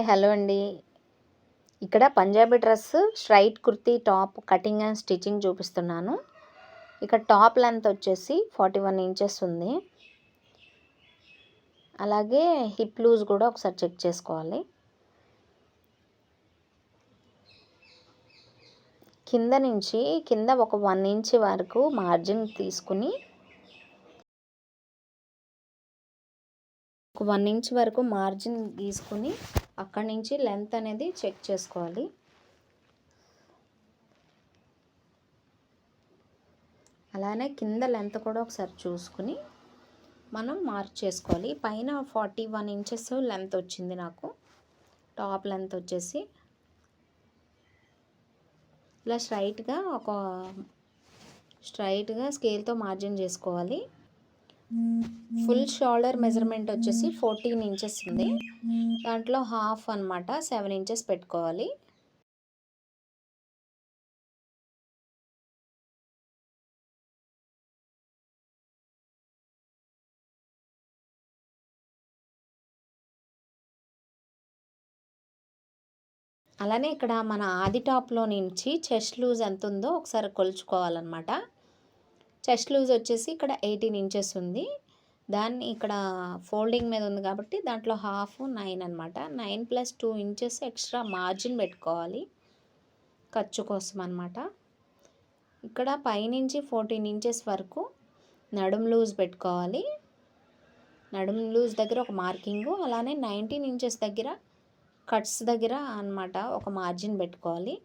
Hi hello అండి. ఇక్కడ Punjabi dress straight kurti top cutting and stitching చూపిస్తున్నాను. ఇక్కడ టాప్ లెంత్ వచ్చేసి ఫార్టీ వన్ ఇంచెస్ ఉంది. అలాగే హిప్ లూజ్ కూడా ఒకసారి చెక్ చేసుకోవాలి. కింద నుంచి కింద ఒక వన్ ఇంచ్ వరకు మార్జిన్ తీసుకుని ఒక వన్ ఇంచ్ వరకు మార్జిన్ గీసుకుని అక్కడి నుంచి లెంత్ అనేది చెక్ చేసుకోవాలి. అలానే కింద లెంత్ కూడా ఒకసారి చూసుకుని మనం మార్క్ చేసుకోవాలి. పైన ఫార్టీ వన్ ఇంచెస్ లెంత్ వచ్చింది నాకు. టాప్ లెంత్ వచ్చేసి ఇలా స్ట్రైట్గా ఒక స్ట్రైట్గా స్కేల్తో మార్జిన్ చేసుకోవాలి. ఫుల్ షోల్డర్ మెజర్మెంట్ వచ్చేసి ఫోర్టీన్ ఇంచెస్ ఉంది. దాంట్లో హాఫ్ అనమాట సెవెన్ ఇంచెస్ పెట్టుకోవాలి. అలానే ఇక్కడ మన ఆది టాప్లో నుంచి చెస్ట్ లూజ్ ఎంత ఉందో ఒకసారి కొలుచుకోవాలన్నమాట. చెస్ట్ లూజ్ వచ్చేసి ఇక్కడ ఎయిటీన్ ఇంచెస్ ఉంది. దాన్ని ఇక్కడ ఫోల్డింగ్ మీద ఉంది కాబట్టి దాంట్లో హాఫ్ నైన్ అనమాట nine plus two inches extra margin పెట్టుకోవాలి. ఖర్చు కోసం అనమాట ఇక్కడ పైనుంచి ఫోర్టీన్ ఇంచెస్ వరకు నడుం లూజ్ పెట్టుకోవాలి. నడుం లూజ్ దగ్గర ఒక మార్కింగు అలానే నైన్టీన్ ఇంచెస్ దగ్గర కట్స్ దగ్గర అనమాట ఒక మార్జిన్ పెట్టుకోవాలి.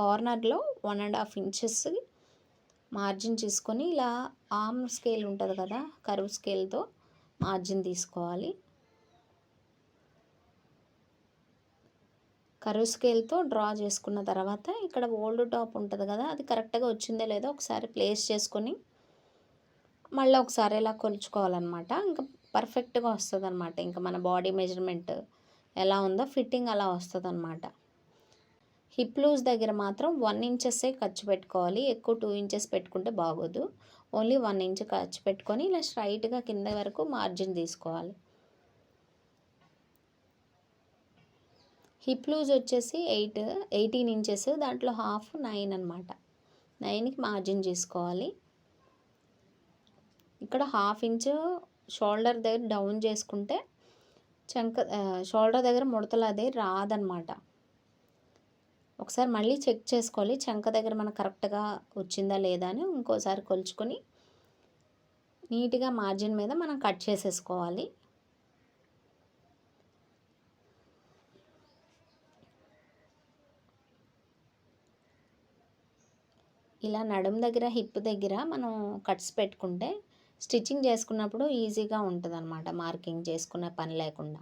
కార్నర్లో one and half inches margin తీసుకొని ఇలా ఆమ్ స్కేల్ ఉంటుంది కదా కరువు స్కేల్తో మార్జిన్ తీసుకోవాలి. కరువు స్కేల్తో డ్రా చేసుకున్న తర్వాత ఇక్కడ ఓల్డ్ టాప్ ఉంటుంది కదా అది కరెక్ట్గా వచ్చిందో లేదో ఒకసారి ప్లేస్ చేసుకొని మళ్ళీ ఒకసారి ఇలా కొలుచుకోవాలన్నమాట. ఇంకా పర్ఫెక్ట్గా వస్తుంది అనమాట ఇంకా మన బాడీ మెజర్మెంట్ ఎలా ఉందో ఫిట్టింగ్ అలా వస్తుంది అనమాట హిప్ లూజ్ దగ్గర మాత్రం వన్ ఇంచెస్సే ఖర్చు పెట్టుకోవాలి. ఎక్కువ టూ ఇంచెస్ పెట్టుకుంటే బాగోదు. ఓన్లీ వన్ ఇంచ్ ఖర్చు పెట్టుకొని ఇలా స్ట్రైట్గా కింద వరకు మార్జిన్ తీసుకోవాలి. హిప్ లూజ్ వచ్చేసి ఎయిట్ ఎయిటీన్ ఇంచెస్ దాంట్లో హాఫ్ నైన్ అనమాట నైన్కి మార్జిన్ చేసుకోవాలి ఇక్కడ హాఫ్ ఇంచ్ షోల్డర్ దగ్గర డౌన్ చేసుకుంటే చంక షోల్డర్ దగ్గర ముడతలు అదే రాదనమాట ఒకసారి మళ్ళీ చెక్ చేసుకోవాలి. చంక దగ్గర మనకు కరెక్ట్గా వచ్చిందా లేదా అని ఇంకోసారి కొలుచుకొని నీట్గా మార్జిన్ మీద మనం కట్ చేసేసుకోవాలి. ఇలా నడుం దగ్గర హిప్ దగ్గర మనం కట్స్ పెట్టుకుంటే స్టిచ్చింగ్ చేసుకున్నప్పుడు ఈజీగా ఉంటుంది మార్కింగ్ చేసుకునే పని లేకుండా.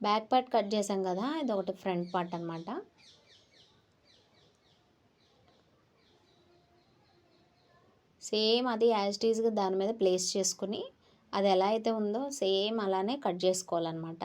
బ్యాక్ పార్ట్ కట్ చేసాం కదా ఇది ఒకటి ఫ్రంట్ పార్ట్ అనమాట సేమ్ అది యాజ్ టీజ్గా దాని మీద ప్లేస్ చేసుకుని అది ఎలా అయితే ఉందో సేమ్ అలానే కట్ చేసుకోవాలన్నమాట.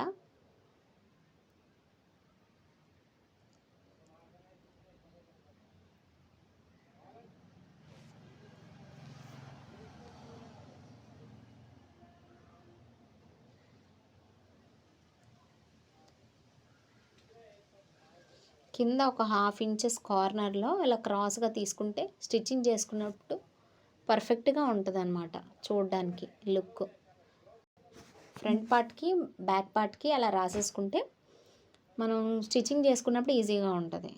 కింద ఒక హాఫ్ ఇంచెస్ కార్నర్లో ఇలా క్రాస్గా తీసుకుంటే స్టిచ్చింగ్ చేసుకున్నప్పుడు పర్ఫెక్ట్గా ఉంటుంది అనమాట చూడడానికి లుక్. ఫ్రంట్ పార్ట్కి బ్యాక్ పార్ట్కి అలా రాసేసుకుంటే మనం స్టిచ్చింగ్ చేసుకున్నప్పుడు ఈజీగా ఉంటుంది.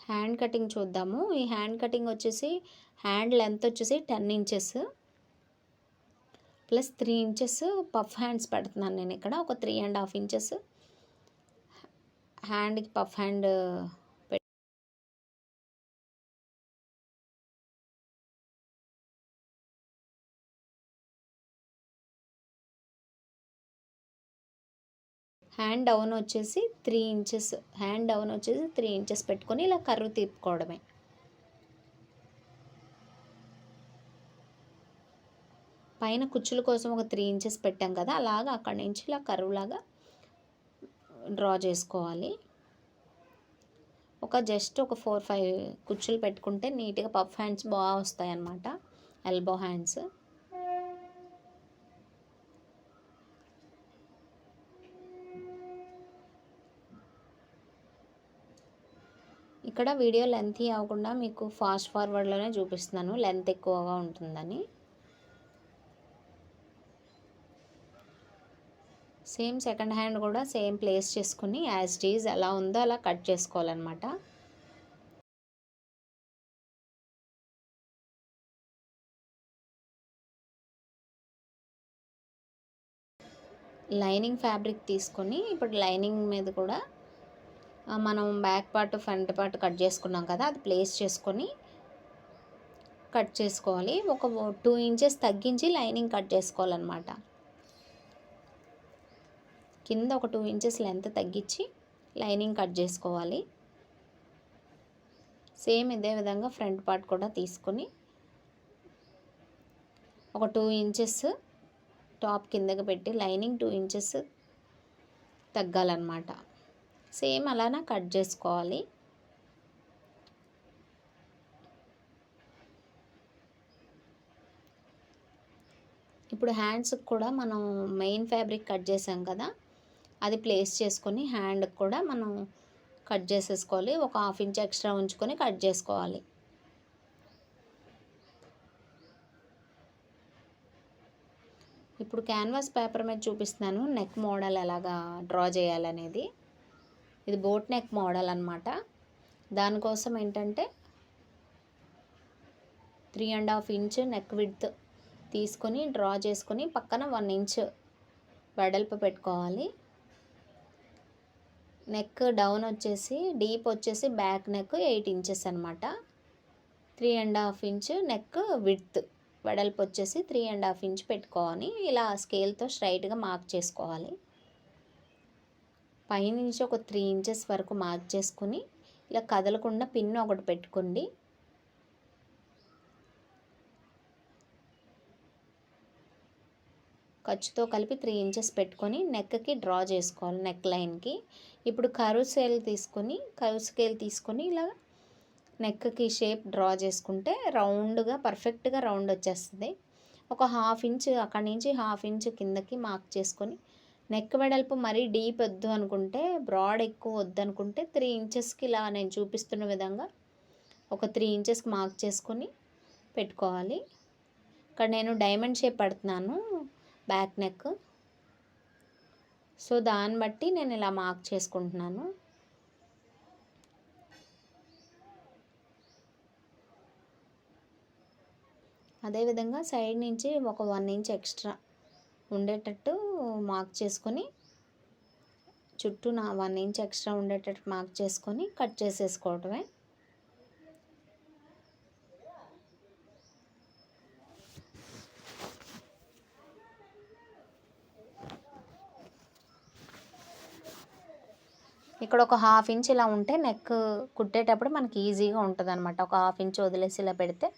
హ్యాండ్ కటింగ్ చూద్దాము. ఈ హ్యాండ్ కటింగ్ వచ్చేసి హ్యాండ్ లెంత్ వచ్చేసి ten inches. Plus three inches puff hands పెడుతున్నాను నేను ఇక్కడ ఒక త్రీ అండ్ హాఫ్ ఇంచెస్. హ్యాండ్కి పఫ్ హ్యాండ్ హ్యాండ్ డౌన్ వచ్చేసి త్రీ ఇంచెస్ హ్యాండ్ డౌన్ వచ్చేసి త్రీ ఇంచెస్ పెట్టుకొని ఇలా కర్రు తిప్పుకోవడమే. పైన కుచ్చుల కోసం ఒక త్రీ ఇంచెస్ పెట్టాం కదా అలాగా అక్కడి నుంచి ఇలా కరువులాగా డ్రా చేసుకోవాలి. ఒక జస్ట్ ఒక ఫోర్ ఫైవ్ కుచ్చులు పెట్టుకుంటే నీట్గా పఫ్ హ్యాండ్స్ బాగా వస్తాయి అన్నమాట ఎల్బో హ్యాండ్స్. ఇక్కడ వీడియో లెంత్ అవ్వకుండా మీకు ఫాస్ట్ ఫార్వర్డ్లోనే చూపిస్తున్నాను లెంత్ ఎక్కువగా ఉంటుందని. సేమ్ సెకండ్ హ్యాండ్ కూడా సేమ్ ప్లేస్ చేసుకుని యాజ్ డీజ్ ఎలా ఉందో అలా కట్ చేసుకోవాలన్నమాట. లైనింగ్ ఫ్యాబ్రిక్ తీసుకొని ఇప్పుడు లైనింగ్ మీద కూడా మనం back part front part cut చేసుకున్నాం కదా అది ప్లేస్ చేసుకొని కట్ చేసుకోవాలి. ఒక టూ ఇంచెస్ తగ్గించి లైనింగ్ కట్ చేసుకోవాలన్నమాట. కింద ఒక టూ ఇంచెస్ లెంత్ తగ్గించి లైనింగ్ కట్ చేసుకోవాలి. సేమ్ ఇదే విధంగా ఫ్రంట్ పార్ట్ కూడా తీసుకొని ఒక టూ ఇంచెస్ టాప్ కిందకి పెట్టి లైనింగ్ టూ ఇంచెస్ తగ్గాలన్నమాట. సేమ్ అలానే కట్ చేసుకోవాలి. ఇప్పుడు హ్యాండ్స్కి కూడా మనం మెయిన్ ఫ్యాబ్రిక్ కట్ చేసాం కదా అది ప్లేస్ చేసుకొని హ్యాండ్కి కూడా మనం కట్ చేసేసుకోవాలి. ఒక హాఫ్ ఇంచ్ ఎక్స్ట్రా ఉంచుకొని కట్ చేసుకోవాలి. ఇప్పుడు క్యాన్వాస్ పేపర్ మీద చూపిస్తున్నాను. నెక్ మోడల్ ఎలాగా డ్రా చేయాలనేది. ఇది బోట్ నెక్ మోడల్ అనమాట దానికోసం ఏంటంటే three and half inch neck width తీసుకొని డ్రా చేసుకొని పక్కన వన్ ఇంచ్ వెడల్పు పెట్టుకోవాలి. నెక్ డౌన్ వచ్చేసి డీప్ వచ్చేసి బ్యాక్ నెక్ ఎయిట్ ఇంచెస్ అనమాట three and half inch neck width వెడల్పు వచ్చేసి త్రీ అండ్ హాఫ్ ఇంచ్ పెట్టుకోవాలి. ఇలా స్కేల్తో స్ట్రైట్గా మార్క్ చేసుకోవాలి. పైనుంచి ఒక త్రీ ఇంచెస్ వరకు మార్క్ చేసుకుని ఇలా కదలకుండా పిన్ ఒకటి పెట్టుకోండి. ఖర్చుతో కలిపి త్రీ ఇంచెస్ పెట్టుకొని నెక్కి డ్రా చేసుకోవాలి నెక్ లైన్కి ఇప్పుడు కరువు స్కేల్ తీసుకొని కరువు స్కేల్ తీసుకొని ఇలా నెక్కి షేప్ డ్రా చేసుకుంటే రౌండ్గా పర్ఫెక్ట్గా రౌండ్ వచ్చేస్తుంది. ఒక హాఫ్ ఇంచ్ అక్కడి నుంచి హాఫ్ ఇంచ్ కిందకి మార్క్ చేసుకొని నెక్ వెడల్పు మరీ డీప్ వద్దు అనుకుంటే బ్రాడ్ ఎక్కువ వద్దు అనుకుంటే త్రీ ఇంచెస్కి ఇలా నేను చూపిస్తున్న విధంగా ఒక త్రీ ఇంచెస్కి మార్క్ చేసుకొని పెట్టుకోవాలి. ఇక్కడ నేను డైమండ్ షేప్ పడుతున్నాను. Back neck. సో దాన్ని బట్టి నేను ఇలా మార్క్ చేసుకుంటున్నాను. అదేవిధంగా సైడ్ నుంచి ఒక వన్ ఇంచ్ ఎక్స్ట్రా ఉండేటట్టు మార్క్ చేసుకొని చుట్టూ నా వన్ ఇంచ్ ఎక్స్ట్రా ఉండేటట్టు మార్క్ చేసుకొని కట్ చేసేసుకోవటమే. ఇక్కడ ఒక హాఫ్ ఇంచ్ ఇలా ఉంటే నెక్ కుట్టేటప్పుడు మనకి ఈజీగా ఉంటుంది అనమాట ఒక హాఫ్ ఇంచ్ వదిలేసి ఇలా పెడితే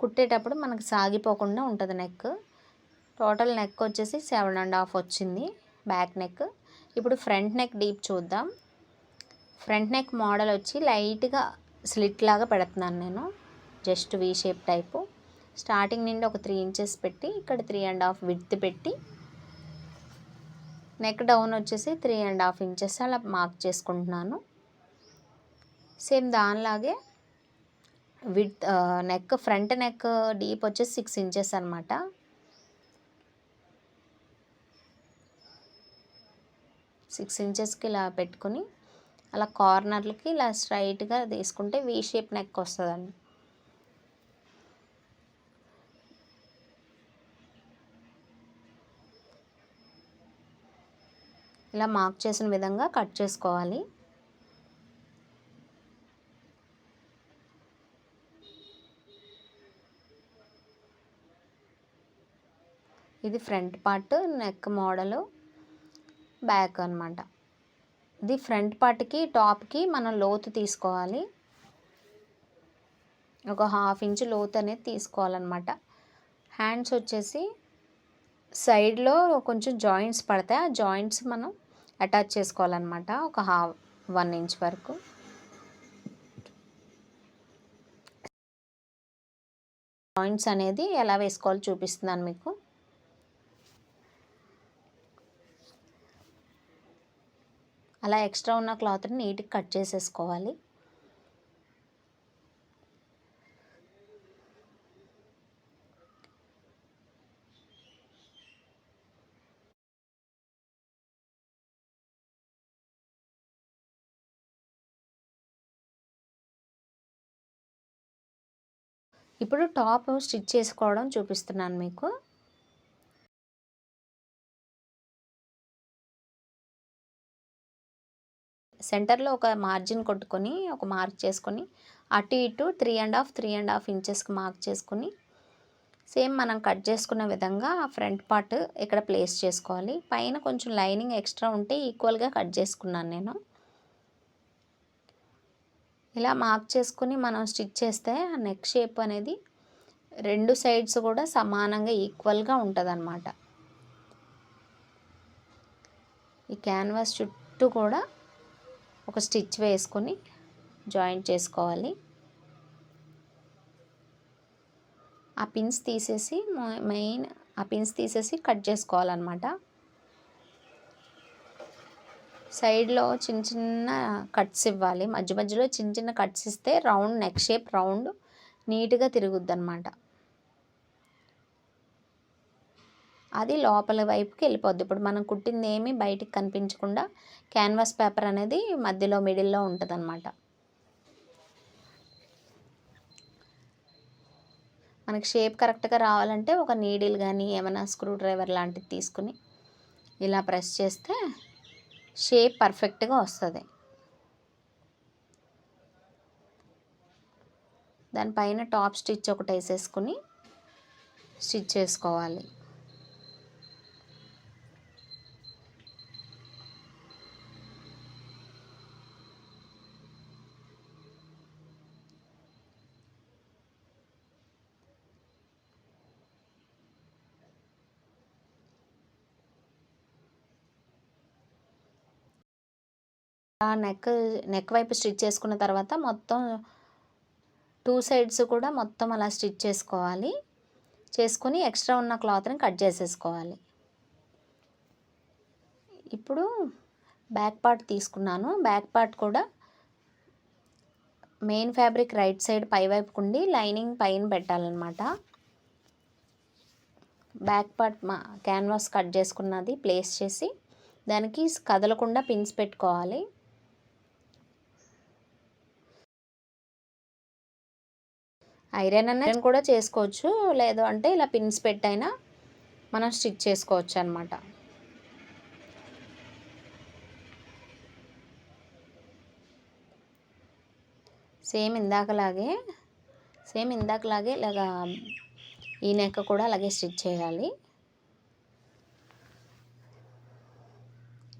కుట్టేటప్పుడు మనకి సాగిపోకుండా ఉంటుంది నెక్ టోటల్ నెక్ వచ్చేసి సెవెన్ అండ్ హాఫ్ వచ్చింది బ్యాక్ నెక్ ఇప్పుడు ఫ్రంట్ నెక్ డీప్ చూద్దాం. ఫ్రంట్ నెక్ మోడల్ వచ్చి లైట్గా స్లిట్ లాగా పెడుతున్నాను నేను just V shape type starting నుండి ఒక త్రీ ఇంచెస్ పెట్టి ఇక్కడ త్రీ అండ్ హాఫ్ విడ్త్ పెట్టి నెక్ డౌన్ వచ్చేసి త్రీ అండ్ హాఫ్ ఇంచెస్ అలా మార్క్ చేసుకుంటున్నాను. Same దానిలాగే with neck front neck deep వచ్చేసి సిక్స్ ఇంచెస్ అనమాట సిక్స్ ఇంచెస్కి ఇలా పెట్టుకుని అలా కార్నర్లకి ఇలా స్ట్రైట్గా తీసుకుంటే వీ షేప్ నెక్ వస్తుందండి. ఇలా మార్క్ చేసిన విధంగా కట్ చేసుకోవాలి. ఇది front part neck model back అనమాట ఇది ఫ్రంట్ పార్ట్కి టాప్కి మనం లోతు తీసుకోవాలి. ఒక హాఫ్ ఇంచ్ లోతు అనేది తీసుకోవాలన్నమాట. హ్యాండ్స్ వచ్చేసి సైడ్లో కొంచెం జాయింట్స్ పడతాయి. ఆ జాయింట్స్ మనం అటాచ్ చేసుకోవాలన్నమాట ఒక హాఫ్ వన్ ఇంచ్ వరకు. పాయింట్స్ అనేది ఎలా వేసుకోవాలో చూపిస్తున్నాను మీకు. అలా ఎక్స్ట్రా ఉన్న క్లాత్ని నీట్గా కట్ చేసేసుకోవాలి. ఇప్పుడు టాప్ స్టిచ్ చేసుకోవడం చూపిస్తున్నాను మీకు. సెంటర్లో ఒక మార్జిన్ కొట్టుకొని ఒక మార్క్ చేసుకొని అటు ఇటు three and half three and half ఇంచెస్కి మార్క్ చేసుకొని సేమ్ మనం కట్ చేసుకున్న విధంగా ఫ్రంట్ పార్ట్ ఇక్కడ ప్లేస్ చేసుకోవాలి. పైన కొంచెం లైనింగ్ ఎక్స్ట్రా ఉంటే ఈక్వల్గా కట్ చేసుకున్నాను నేను. ఇలా మార్క్ చేసుకుని మనం స్టిచ్ చేస్తే ఆ నెక్ షేప్ అనేది రెండు సైడ్స్ కూడా సమానంగా ఈక్వల్గా ఉంటుంది ఈ క్యాన్వాస్ చుట్టూ కూడా ఒక స్టిచ్ వేసుకొని జాయింట్ చేసుకోవాలి. ఆ పిన్స్ తీసేసి మెయిన్ ఆ పిన్స్ తీసేసి కట్ చేసుకోవాలన్నమాట. సైడ్లో చిన్న చిన్న కట్స్ ఇవ్వాలి. మధ్య మధ్యలో చిన్న చిన్న కట్స్ ఇస్తే రౌండ్ నెక్ షేప్ రౌండ్ నీట్గా తిరుగుద్ది అనమాట అది లోపల వైపుకి వెళ్ళిపోద్ది. ఇప్పుడు మనం కుట్టింది ఏమీ బయటికి కనిపించకుండా క్యాన్వాస్ పేపర్ అనేది మధ్యలో మిడిల్లో ఉంటుంది అనమాట మనకి షేప్ కరెక్ట్గా రావాలంటే ఒక నీడిల్ కానీ ఏమైనా స్క్రూ డ్రైవర్ లాంటిది తీసుకుని ఇలా ప్రెస్ చేస్తే షేప్ పర్ఫెక్ట్గా వస్తుంది. దానిపైన టాప్ స్టిచ్ ఒకటి వేసేసుకుని స్టిచ్ చేసుకోవాలి. నెక్ నెక్ వైపు స్టిచ్ చేసుకున్న తర్వాత మొత్తం టూ సైడ్స్ కూడా మొత్తం అలా స్టిచ్ చేసుకోవాలి. చేసుకొని ఎక్స్ట్రా ఉన్న క్లాత్ని కట్ చేసేసుకోవాలి. ఇప్పుడు బ్యాక్ పార్ట్ తీసుకున్నాను. బ్యాక్ పార్ట్ కూడా మెయిన్ ఫ్యాబ్రిక్ రైట్ సైడ్ పై వైపుకుండి లైనింగ్ పైన పెట్టాలన్నమాట. బ్యాక్ పార్ట్ మా క్యాన్వాస్ కట్ చేసుకున్నది ప్లేస్ చేసి దానికి కదలకుండా పిన్స్ పెట్టుకోవాలి. ఐరన్ అనేది కూడా చేసుకోవచ్చు. లేదు అంటే ఇలా పిన్స్ పెట్టైనా మనం స్టిచ్ చేసుకోవచ్చు అనమాట సేమ్ ఇందాకలాగే సేమ్ ఇందాకలాగే ఇలాగా ఈ నెక్ కూడా అలాగే స్టిచ్ చేయాలి.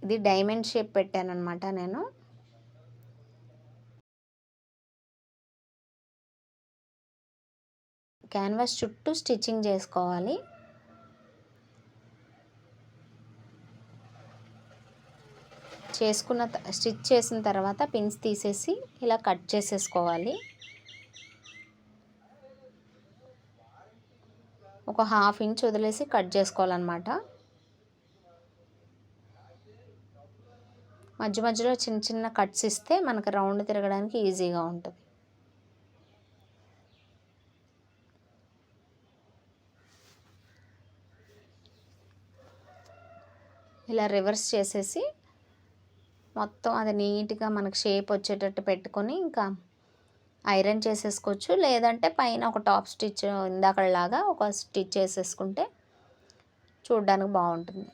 ఇది డైమండ్ షేప్ పెట్టాను అనమాట నేను. క్యాన్వాస్ చుట్టూ స్టిచ్చింగ్ చేసుకోవాలి. చేసుకున్న స్టిచ్ చేసిన తర్వాత పిన్స్ తీసేసి ఇలా కట్ చేసేసుకోవాలి. ఒక హాఫ్ ఇంచ్ వదిలేసి కట్ చేసుకోవాలన్నమాట. మధ్య మధ్యలో చిన్న చిన్న కట్స్ ఇస్తే మనకు రౌండ్ తిరగడానికి ఈజీగా ఉంటుంది. ఇలా రివర్స్ చేసేసి మొత్తం అది నీట్గా మనకు షేప్ వచ్చేటట్టు పెట్టుకొని ఇంకా ఐరన్ చేసేసుకోవచ్చు. లేదంటే పైన ఒక టాప్ స్టిచ్ ఇందాకలాగా ఒక స్టిచ్ చేసేసుకుంటే చూడడానికి బాగుంటుంది.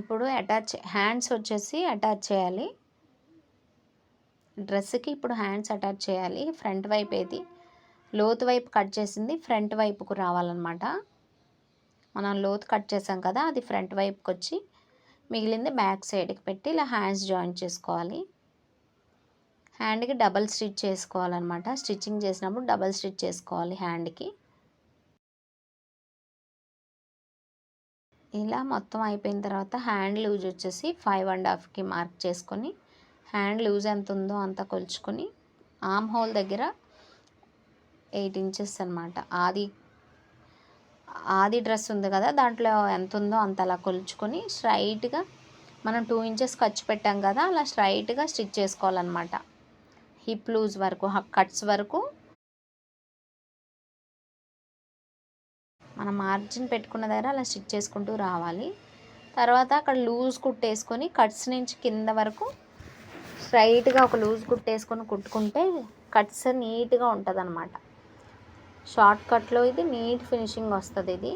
ఇప్పుడు అటాచ్ హ్యాండ్స్ వచ్చేసి అటాచ్ చేయాలి. డ్రెస్కి ఇప్పుడు హ్యాండ్స్ అటాచ్ చేయాలి. ఫ్రంట్ వైపు ఏది? లోతు వైపు కట్ చేసింది ఫ్రంట్ వైపుకు రావాలన్నమాట. మనం లోతు కట్ చేసాం కదా అది ఫ్రంట్ వైపుకి వచ్చి మిగిలింది బ్యాక్ సైడ్కి పెట్టి ఇలా హ్యాండ్స్ జాయిన్ చేసుకోవాలి. హ్యాండ్కి డబల్ స్టిచ్ చేసుకోవాలన్నమాట. స్టిచ్చింగ్ చేసినప్పుడు డబల్ స్టిచ్ చేసుకోవాలి హ్యాండ్కి ఇలా మొత్తం అయిపోయిన తర్వాత హ్యాండ్ లూజ్ వచ్చేసి ఫైవ్ అండ్ హాఫ్కి మార్క్ చేసుకొని హ్యాండ్ లూజ్ ఎంత ఉందో అంత కొలుచుకొని ఆమ్ హోల్ దగ్గర ఎయిట్ ఇంచెస్ అనమాట ఆది ఆది డ్రెస్ ఉంది కదా దాంట్లో ఎంత ఉందో అంత అలా కొలుచుకొని స్ట్రైట్గా మనం టూ ఇంచెస్ ఖర్చు పెట్టాం కదా అలా స్ట్రైట్గా స్టిచ్ చేసుకోవాలన్నమాట. హిప్ లూజ్ వరకు కట్స్ వరకు మనం మార్జిన్ పెట్టుకున్న దగ్గర అలా స్టిచ్ చేసుకుంటూ రావాలి. తర్వాత అక్కడ లూజ్ కుట్టేసుకొని కట్స్ నుంచి కింద వరకు స్ట్రైట్గా ఒక లూజ్ కుట్టేసుకొని కుట్టుకుంటే కట్స్ నీట్గా ఉంటుంది అనమాట షార్ట్ కట్లో ఇది నీట్ ఫినిషింగ్ వస్తుంది ఇది.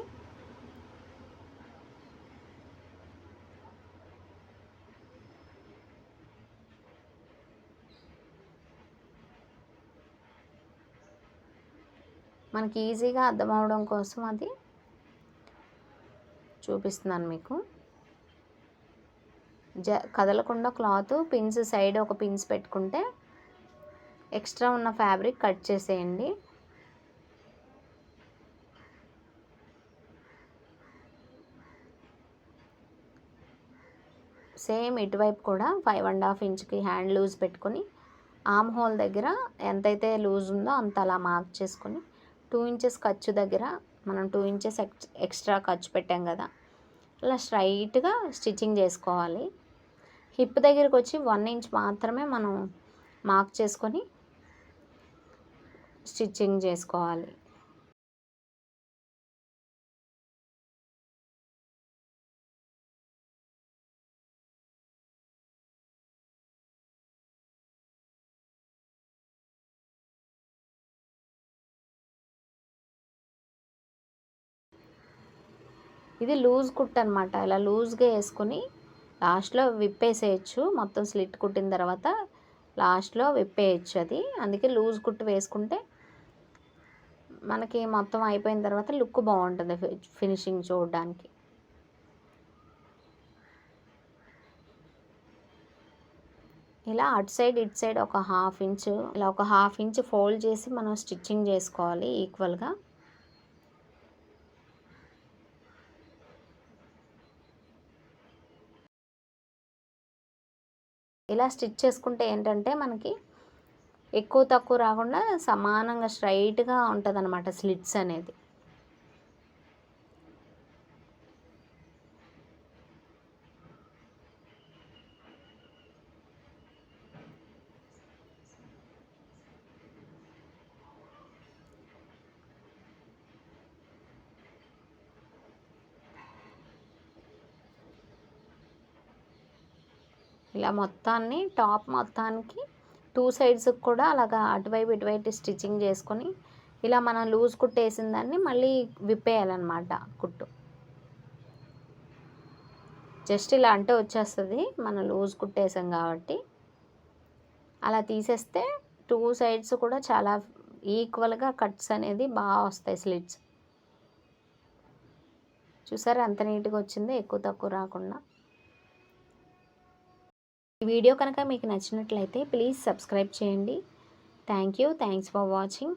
మనకి ఈజీగా అర్థం కోసం అది చూపిస్తున్నాను మీకు. జ కదలకుండా క్లాత్ పిన్స్ సైడ్ ఒక పిన్స్ పెట్టుకుంటే ఎక్స్ట్రా ఉన్న ఫ్యాబ్రిక్ కట్ చేసేయండి. సేమ్ ఇటువైపు కూడా ఫైవ్ అండ్ హాఫ్ ఇంచ్కి హ్యాండ్ లూజ్ పెట్టుకొని ఆమ్ హోల్ దగ్గర ఎంతైతే లూజ్ ఉందో అంత అలా మార్క్ చేసుకొని టూ ఇంచెస్ ఖర్చు దగ్గర మనం టూ ఇంచెస్ ఎక్స్ట్రా ఖర్చు పెట్టాం కదా. అలా స్ట్రైట్గా స్టిచ్చింగ్ చేసుకోవాలి. హిప్ దగ్గరికి వచ్చి వన్ ఇంచ్ మాత్రమే మనం మార్క్ చేసుకొని స్టిచ్చింగ్ చేసుకోవాలి. ఇది లూజ్ కుట్ అనమాట ఇలా లూజ్గా వేసుకొని లాస్ట్లో విప్పేసేయచ్చు. మొత్తం స్లిట్ కుట్టిన తర్వాత లాస్ట్లో విప్పేయచ్చు అది. అందుకే లూజ్ కుట్టు వేసుకుంటే మనకి మొత్తం అయిపోయిన తర్వాత లుక్ బాగుంటుంది ఫినిషింగ్ చూడడానికి. ఇలా అటు సైడ్ ఇటు సైడ్ ఒక హాఫ్ ఇంచ్ ఇలా ఒక హాఫ్ ఇంచ్ ఫోల్డ్ చేసి మనం స్టిచ్చింగ్ చేసుకోవాలి ఈక్వల్గా. ఇలా స్టిచ్ చేసుకుంటే ఏంటంటే మనకి ఎక్కువ తక్కువ రాకుండా సమానంగా స్ట్రైట్గా ఉంటుంది అనమాట స్లిట్స్ అనేది. ఇలా మొత్తాన్ని టాప్ మొత్తానికి టూ సైడ్స్కి కూడా అలాగా అటువైపు ఇటువైపు స్టిచ్చింగ్ చేసుకొని ఇలా మనం లూజ్ కుట్టేసిన దాన్ని మళ్ళీ విప్పేయాలన్నమాట కుట్టు. జస్ట్ ఇలా అంటే వచ్చేస్తుంది. మనం లూజ్ కుట్టేసాం కాబట్టి. అలా తీసేస్తే టూ సైడ్స్ కూడా చాలా ఈక్వల్గా కట్స్ అనేది బాగా వస్తాయి స్లిట్స్. చూసారా ఎంత నీట్గా వచ్చిందో ఎక్కువ తక్కువ రాకుండా. వీడియో కనుక మీకు నచ్చినట్లయితే ప్లీజ్ సబ్స్క్రైబ్ చేయండి. Thank you thanks for watching